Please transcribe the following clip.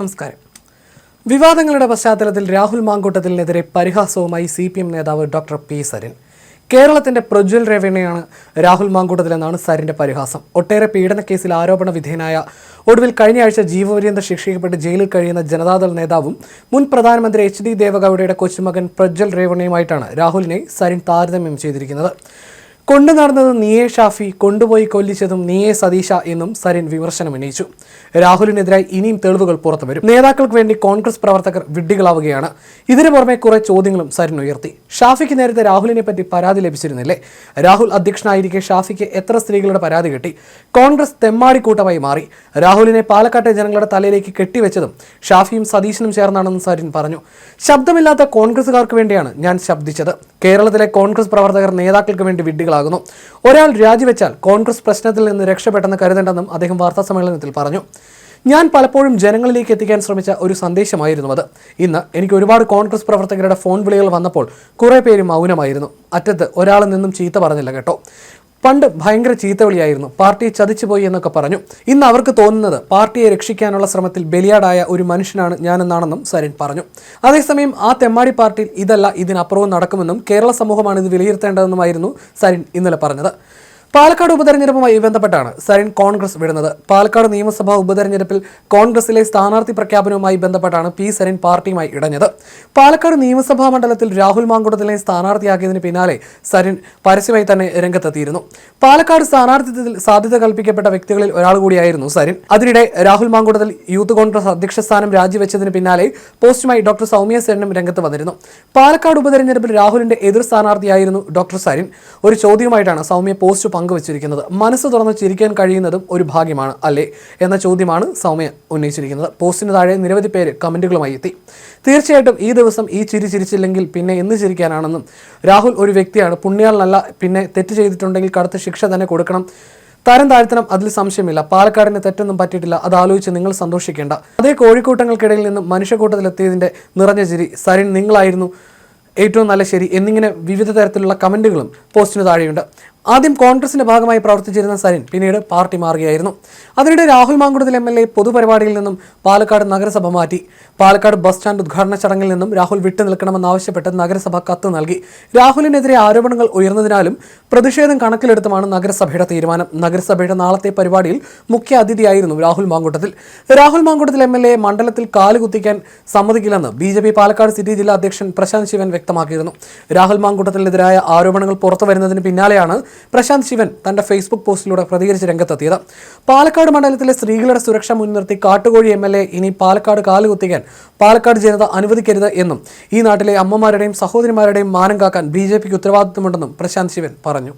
നമസ്കാരം. വിവാദങ്ങളുടെ പശ്ചാത്തലത്തിൽ രാഹുൽ മാങ്കൂട്ടത്തിനെതിരെ പരിഹാസവുമായി സി പി എം നേതാവ് ഡോക്ടർ പി സരിൻ. കേരളത്തിന്റെ പ്രജ്വൽ രേവണയാണ് രാഹുൽ മാങ്കൂട്ടത്തിലെന്നാണ് സരിന്റെ പരിഹാസം. ഒട്ടേറെ പീഡന കേസിൽ ആരോപണ വിധേയനായ ഒടുവിൽ കഴിഞ്ഞയാഴ്ച ജീവപര്യന്തം ശിക്ഷിക്കപ്പെട്ട് ജയിലിൽ കഴിയുന്ന ജനതാദൾ നേതാവും മുൻ പ്രധാനമന്ത്രി എച്ച് ഡി ദേവഗൌഡയുടെ കൊച്ചുമകൻ പ്രജ്വൽ രേവണയുമായിട്ടാണ് രാഹുലിനെ സരിൻ താരതമ്യം ചെയ്തിരിക്കുന്നത്. കൊണ്ടു നടന്നത് നീയെ ഷാഫി കൊണ്ടുപോയി കൊല്ലിച്ചതും നീയെ സതീശ എന്നും സരിൻ വിമർശനം ഉന്നയിച്ചു. രാഹുലിനെതിരായി ഇനിയും തെളിവുകൾ പുറത്തുവരും നേതാക്കൾക്ക് വേണ്ടി കോൺഗ്രസ് പ്രവർത്തകർ വിഡ്ഢികളാവുകയാണ്. ഇതിനു പുറമെ കുറെ ചോദ്യങ്ങളും സരിൻ ഉയർത്തി. ഷാഫിക്ക് നേരത്തെ രാഹുലിനെ പറ്റി പരാതി ലഭിച്ചിരുന്നില്ലേ? രാഹുൽ അധ്യക്ഷനായിരിക്കെ ഷാഫിക്ക് എത്ര സ്ത്രീകളുടെ പരാതി കിട്ടി? കോൺഗ്രസ് തെമ്മാടിക്കൂട്ടമായി മാറി. രാഹുലിനെ പാലക്കാട്ടെ ജനങ്ങളുടെ തലയിലേക്ക് കെട്ടിവെച്ചതും ഷാഫിയും സതീശനും ചേർന്നാണെന്ന് സരിൻ പറഞ്ഞു. ശബ്ദമില്ലാത്ത കോൺഗ്രസുകാർക്ക് വേണ്ടിയാണ് ഞാൻ ശബ്ദിച്ചത്. കേരളത്തിലെ കോൺഗ്രസ് പ്രവർത്തകർ നേതാക്കൾക്ക് വേണ്ടി വിഡ്ഢികളാകുന്നു ഒരാൾ രാജിവെച്ചാൽ കോൺഗ്രസ് പ്രശ്നത്തിൽ നിന്ന് രക്ഷപ്പെട്ടെന്ന് കരുതേണ്ടെന്നും അദ്ദേഹം വാർത്താ സമ്മേളനത്തിൽ പറഞ്ഞു. ഞാൻ പലപ്പോഴും ജനങ്ങളിലേക്ക് എത്തിക്കാൻ ശ്രമിച്ച ഒരു സന്ദേശമായിരുന്നു അത്. ഇന്ന് എനിക്ക് ഒരുപാട് കോൺഗ്രസ് പ്രവർത്തകരുടെ ഫോൺ വിളികൾ വന്നപ്പോൾ കുറേ പേര് മൗനമായിരുന്നു. അറ്റത്ത് ഒരാളിൽ നിന്നും ചീത്ത പറഞ്ഞില്ല കേട്ടോ. പണ്ട് ഭയങ്കര ചീത്തവിളിയായിരുന്നു പാർട്ടിയെ ചതിച്ചുപോയി എന്നൊക്കെ പറഞ്ഞു. ഇന്ന് അവർക്ക് തോന്നുന്നത് പാർട്ടിയെ രക്ഷിക്കാനുള്ള ശ്രമത്തിൽ ബലിയാടായ ഒരു മനുഷ്യനാണ് ഞാനെന്നാണെന്നും സരിൻ പറഞ്ഞു. അതേസമയം ആ തെമ്മാടി പാർട്ടിയിൽ ഇതല്ല ഇതിനപ്പുറവും നടക്കുമെന്നും കേരള സമൂഹമാണ് ഇത് വിലയിരുത്തേണ്ടതെന്നുമായിരുന്നു സരിൻ ഇന്നലെ പറഞ്ഞത്. പാലക്കാട് ഉപതെരഞ്ഞെടുപ്പുമായി ബന്ധപ്പെട്ടാണ് സരിൻ കോൺഗ്രസ് വിടുന്നത്. പാലക്കാട് നിയമസഭാ ഉപതെരഞ്ഞെടുപ്പിൽ കോൺഗ്രസിലെ സ്ഥാനാർത്ഥി പ്രഖ്യാപനവുമായി ബന്ധപ്പെട്ടാണ് പി സരിൻ പാർട്ടിയുമായി ഇടഞ്ഞത്. പാലക്കാട് നിയമസഭാ മണ്ഡലത്തിൽ രാഹുൽ മാങ്കുടത്തിലെ സ്ഥാനാർത്ഥിയാക്കിയതിന് പിന്നാലെ സരിൻ പരസ്യമായി തന്നെ രംഗത്തെത്തിയിരുന്നു. പാലക്കാട് സ്ഥാനാർത്ഥിത്വത്തിൽ സാധ്യത കൽപ്പിക്കപ്പെട്ട വ്യക്തികളിൽ ഒരാൾ കൂടിയായിരുന്നു സരിൻ. അതിനിടെ രാഹുൽ മാങ്കുടത്തിൽ യൂത്ത് കോൺഗ്രസ് അധ്യക്ഷ സ്ഥാനം രാജിവെച്ചതിന് പിന്നാലെ പോസ്റ്റുമായി ഡോക്ടർ സൗമ്യ സരിനും രംഗത്ത് വന്നിരുന്നു. പാലക്കാട് ഉപതെരഞ്ഞെടുപ്പിൽ രാഹുലിന്റെ എതിർ സ്ഥാനാർത്ഥിയായിരുന്നു ഡോക്ടർ സരിൻ. ഒരു ചോദ്യവുമായിട്ടാണ് സൗമ്യ പോസ്റ്റ് പങ്കുവച്ചിരിക്കുന്നത്. മനസ്സ് തുറന്ന് ചിരിക്കാൻ കഴിയുന്നതും ഒരു ഭാഗ്യമാണ് അല്ലേ? എന്ന ചോദ്യമാണ് സൗമ്യ ഉന്നയിച്ചിരിക്കുന്നത്. പോസ്റ്റിന് താഴെ നിരവധി പേര് കമന്റുകളുമായി എത്തി. തീർച്ചയായിട്ടും ഈ ദിവസം ഈ ചിരി ചിരിച്ചില്ലെങ്കിൽ പിന്നെ എന്ന് ചിരിക്കാനാണെന്നും രാഹുൽ ഒരു വ്യക്തിയാണ്. പുണ്യാളനല്ല പിന്നെ തെറ്റ് ചെയ്തിട്ടുണ്ടെങ്കിൽ കടുത്ത ശിക്ഷ തന്നെ കൊടുക്കണം. തരം താഴ്ത്തണം അതിൽ സംശയമില്ല. പാലക്കാടിന് തെറ്റൊന്നും പറ്റിയിട്ടില്ല. അത് ആലോചിച്ച് നിങ്ങൾ സന്തോഷിക്കേണ്ട. അതേ കോഴിക്കൂട്ടങ്ങൾക്കിടയിൽ നിന്നും മനുഷ്യക്കൂട്ടത്തിലെത്തിയതിന്റെ നിറഞ്ഞ ചിരി. സരിൻ നിങ്ങളായിരുന്നു ഏറ്റവും നല്ല ശരി. എന്നിങ്ങനെ വിവിധ തരത്തിലുള്ള കമന്റുകളും പോസ്റ്റിന് താഴെയുണ്ട്. ആദ്യം കോൺഗ്രസിന്റെ ഭാഗമായി പ്രവർത്തിച്ചിരുന്ന സരിൻ പിന്നീട് പാർട്ടി മാറുകയായിരുന്നു. അതിനിടെ Rahul Mamkootathil M L A പൊതുപരിപാടിയിൽ നിന്നും പാലക്കാട് നഗരസഭ മാറ്റി. പാലക്കാട് ബസ് സ്റ്റാൻഡ് ഉദ്ഘാടന ചടങ്ങിൽ നിന്നും രാഹുൽ വിട്ടുനിൽക്കണമെന്നാവശ്യപ്പെട്ട് നഗരസഭ കത്ത് നൽകി. രാഹുലിനെതിരെ ആരോപണങ്ങൾ ഉയർന്നതിനാലും പ്രതിഷേധം കണക്കിലെടുത്തുമാണ് നഗരസഭയുടെ തീരുമാനം. നഗരസഭയുടെ നാളത്തെ പരിപാടിയിൽ മുഖ്യ അതിഥിയായിരുന്നു Rahul Mamkootathil Rahul Mamkootathil M L A മണ്ഡലത്തിൽ കാലുകുത്തിക്കാൻ സമ്മതിക്കില്ലെന്ന് B J P Palakkad city ജില്ലാ അധ്യക്ഷൻ പ്രശാന്ത് ശിവൻ വ്യക്തമാക്കിയിരുന്നു. രാഹുൽ മാങ്കൂട്ടത്തിനെതിരായ ആരോപണങ്ങൾ പുറത്തു വരുന്നതിന് പിന്നാലെയാണ് പ്രശാന്ത് ശിവൻ തന്റെ ഫേസ്ബുക്ക് പോസ്റ്റിലൂടെ പ്രതികരിച്ച് രംഗത്തെത്തിയത്. പാലക്കാട് മണ്ഡലത്തിലെ സ്ത്രീകളുടെ സുരക്ഷ മുൻനിർത്തി കാട്ടുകോഴി എം എൽ എ ഇനി പാലക്കാട് കാലുകുത്തിക്കാൻ പാലക്കാട് ജനത അനുവദിക്കരുത് എന്നും ഈ നാട്ടിലെ അമ്മമാരുടെയും സഹോദരിമാരുടെയും മാനം കാക്കാൻ ബി ജെ പിക്ക് ഉത്തരവാദിത്തമുണ്ടെന്നും പ്രശാന്ത് ശിവൻ പറഞ്ഞു.